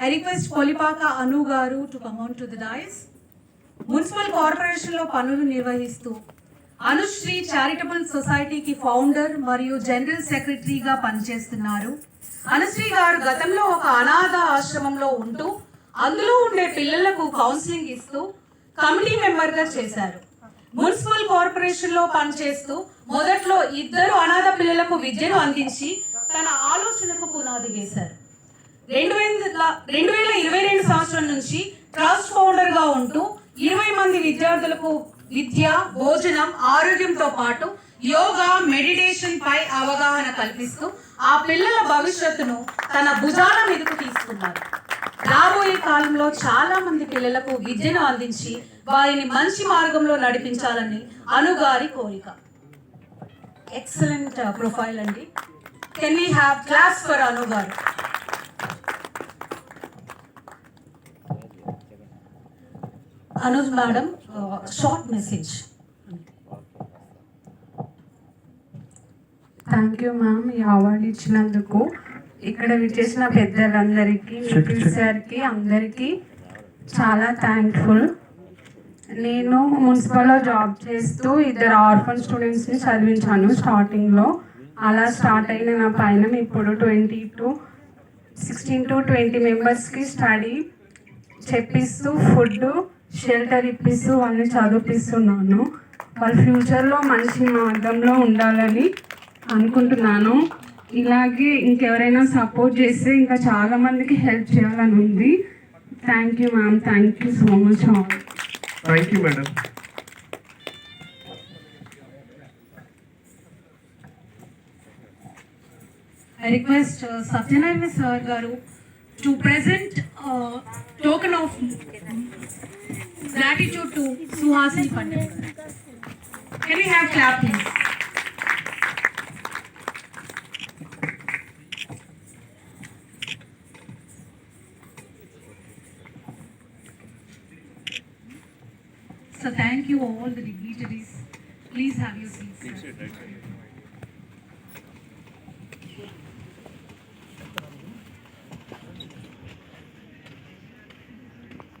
I request Kolipaka Anu garu to come to to డైస్ municipal కార్పొరేషన్లో పనులు నిర్వహిస్తూ అనుశ్రీ చారిటబుల్ సొసైటీకి ఫౌండర్ మరియు జనరల్ సెక్రటరీగా పనిచేస్తున్నారు అనుశ్రీ గారు గతంలో ఒక అనాథ ఆశ్రమంలో ఉంటూ అందులో ఉండే పిల్లలకు కౌన్సిలింగ్ ఇస్తూ కమిటీ మెంబర్గా చేశారు మున్సిపల్ కార్పొరేషన్లో పనిచేస్తూ మొదట్లో ఇద్దరు అనాథ పిల్లలకు విద్యను అందించి తన ఆలోచనకు పునాది వేశారు రెండు వేల రెండు వేల ఇరవై రెండు సంవత్సరం నుంచి ట్రస్ట్ ఫౌండర్గా ఉంటూ ఇరవై మంది విద్యార్థులకు విద్య భోజనం ఆరోగ్యంతో పాటు యోగా మెడిటేషన్ పై అవగాహన కల్పిస్తూ ఆ పిల్లల భవిష్యత్తును తన భుజాల మీదకు తీసుకున్నారు. రాబోయే కాలంలో చాలా మంది పిల్లలకు విద్యను అందించి వారిని మంచి మార్గంలో నడిపించాలని అనుగారి కోరిక. ఎక్సలెంట్ ప్రొఫైల్ uh, అండి. Can we have class for అనుగారు Anuj madam short message thank you ma'am ఈ అవార్డు ఇచ్చినందుకు ఇక్కడ విచ్చేసిన పెద్దలందరికీ నిఖిల్ సార్కి అందరికీ చాలా థ్యాంక్ఫుల్ నేను మున్సిపల్లో జాబ్ చేస్తూ ఇద్దరు ఆర్ఫన్ స్టూడెంట్స్ని చదివించాను స్టార్టింగ్లో అలా స్టార్ట్ అయిన నా పైన ఇప్పుడు twenty two sixteen two twenty మెంబర్స్కి స్టడీ చెప్పిస్తూ ఫుడ్ షెల్టర్ ఇప్పిస్తూ వాళ్ళని చదివిపిస్తున్నాను. వాళ్ళ ఫ్యూచర్లో మంచి మార్గంలో ఉండాలని అనుకుంటున్నాను. ఇలాగే ఇంకెవరైనా సపోర్ట్ చేస్తే ఇంకా చాలా మందికి హెల్ప్ చేయాలని ఉంది. Thank you ma'am thank you so much all thank you madam uh, Satyanarayana Sir Garu to present a token of gratitude to Suhasini Pandit. Can we have clap please? So thank you all the dignitaries. Please have your seats.